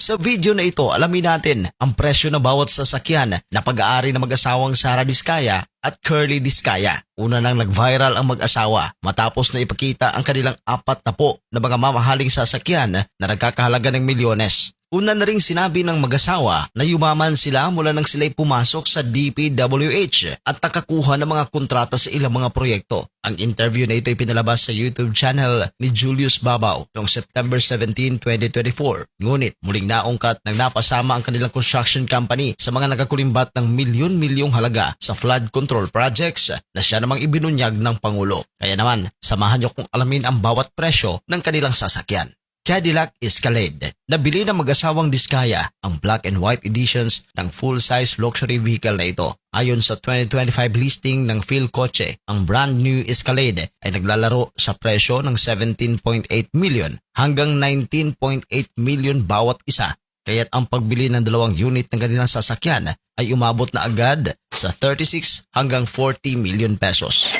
Sa video na ito, alamin natin ang presyo ng bawat sasakyan na pag-aari ng mag-asawang Sara Diskaya at Curly Diskaya. Una nang nag-viral ang mag-asawa matapos na ipakita ang kanilang apat na po na mga mamahaling sasakyan na nagkakahalaga ng milyones. Una na ring sinabi ng mag-asawa na yumaman sila mula nang sila'y pumasok sa DPWH at nakakuha ng mga kontrata sa ilang mga proyekto. Ang interview na ito ay pinalabas sa YouTube channel ni Julius Babaw noong September 17, 2024. Ngunit muling naungkat nang napasama ang kanilang construction company sa mga nagkakulimbat ng milyon-milyong halaga sa flood control projects na siya namang ibinunyag ng Pangulo. Kaya naman, samahan niyo kung alamin ang bawat presyo ng kanilang sasakyan. Cadillac Escalade. Nabili ng mag-asawang Diskaya ang black and white editions ng full-size luxury vehicle na ito. Ayon sa 2025 listing ng Phil Koche, ang brand new Escalade ay naglalaro sa presyo ng 17.8 million hanggang 19.8 million bawat isa. Kaya't ang pagbili ng dalawang unit ng kanilang sasakyan ay umabot na agad sa 36 hanggang 40 million pesos.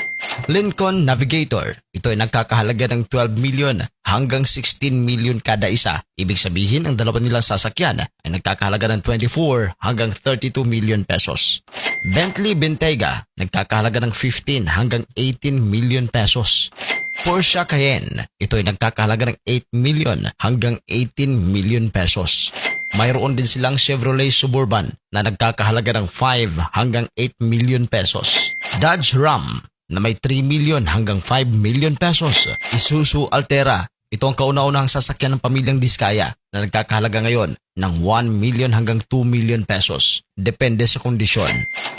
Lincoln Navigator. Ito ay nagkakahalaga ng 12 million hanggang 16 million kada isa. Ibig sabihin, ang dalawa nilang sasakyan ay nagkakahalaga ng 24 hanggang 32 million pesos. Bentley Bentayga, nagkakahalaga ng 15 hanggang 18 million pesos. Porsche Cayenne, ito ay nagkakahalaga ng 8 million hanggang 18 million pesos. Mayroon din silang Chevrolet Suburban na nagkakahalaga ng 5 hanggang 8 million pesos. Dodge Ram na may 3 million hanggang 5 million pesos. Isuzu Altera, ito ang kauna-unahang sasakyan ng pamilyang Diskaya na nagkakahalaga ngayon ng 1 million hanggang 2 million pesos. Depende sa kondisyon.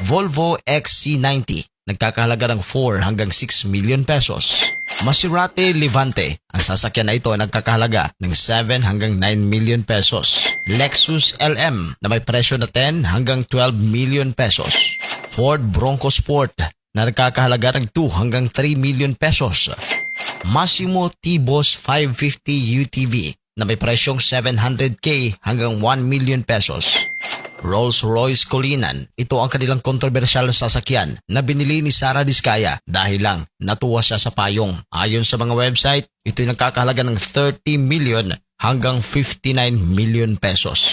Volvo XC90, nagkakahalaga ng 4 hanggang 6 million pesos. Maserati Levante, ang sasakyan na ito ay nagkakahalaga ng 7 hanggang 9 million pesos. Lexus LM na may presyo na 10 hanggang 12 million pesos. Ford Bronco Sport na nagkakahalaga ng 2 hanggang 3 million pesos. Massimo T-Boss 550 UTV na may presyong 700k hanggang 1 million pesos. Rolls-Royce Colinan. Ito ang kanilang kontrobersyal na sasakyan na binili ni Sara Diskaya dahil lang natuwa siya sa payong. Ayon sa mga website, ito ay nagkakahalaga ng 30 million hanggang 59 million pesos.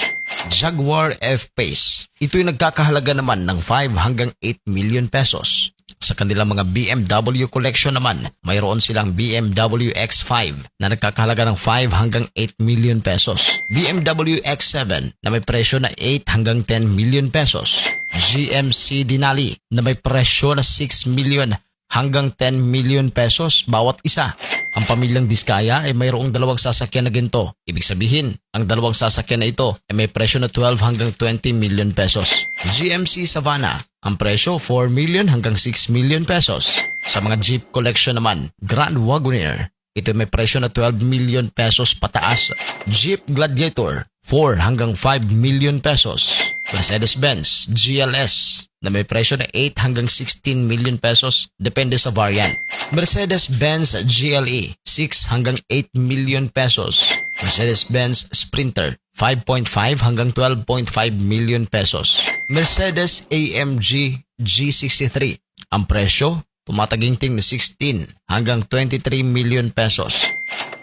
Jaguar F-Pace. Ito ay nagkakahalaga naman ng 5 hanggang 8 million pesos. Sa kanilang mga BMW collection naman, mayroon silang BMW X5 na nagkakahalaga ng 5 hanggang 8 million pesos. BMW X7 na may presyo na 8 hanggang 10 million pesos. GMC Denali na may presyo na 6 million hanggang 10 million pesos bawat isa. Ang pamilyang Diskaya ay mayroong dalawang sasakyan na ginto. Ibig sabihin, ang dalawang sasakyan na ito ay may presyo na 12 hanggang 20 million pesos. GMC Savannah, ang presyo 4 million hanggang 6 million pesos. Sa mga Jeep collection naman, Grand Wagoneer, ito may presyo na 12 million pesos pataas. Jeep Gladiator, 4 hanggang 5 million pesos. Mercedes-Benz GLS na may presyo na 8 hanggang 16 million pesos depende sa variant. Mercedes-Benz GLE 6 hanggang 8 million pesos. Mercedes-Benz Sprinter 5.5 hanggang 12.5 million pesos. Mercedes AMG G63 ang presyo tumataginting na 16 hanggang 23 million pesos.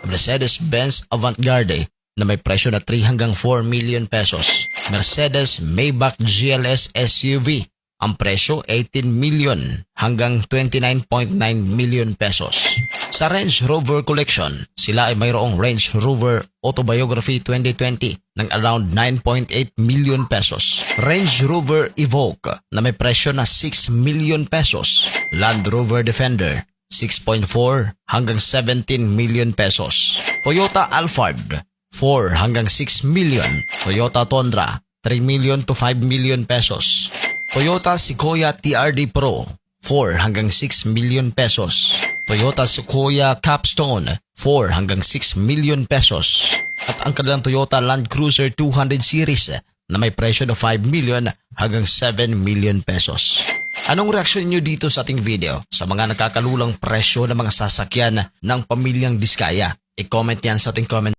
Mercedes-Benz Avantgarde na may presyo na 3 hanggang 4 million pesos. Mercedes Maybach GLS SUV ang presyo 18 million hanggang 29.9 million pesos. Sa Range Rover Collection, sila ay mayroong Range Rover Autobiography 2020 ng around 9.8 million pesos. Range Rover Evoque na may presyo na 6 million pesos. Land Rover Defender 6.4 hanggang 17 million pesos. Toyota Alphard 4 hanggang 6 million. Toyota Tundra 3 million to 5 million pesos. Toyota Sequoia TRD Pro 4 hanggang 6 million pesos. Toyota Sequoia Capstone 4 hanggang 6 million pesos. At ang kanilang Toyota Land Cruiser 200 series na may presyo na 5 million hanggang 7 million pesos. Anong reaksyon niyo dito sa ating video sa mga nakakalulang presyo ng mga sasakyan ng pamilyang Diskaya? I-comment yan sa ating comment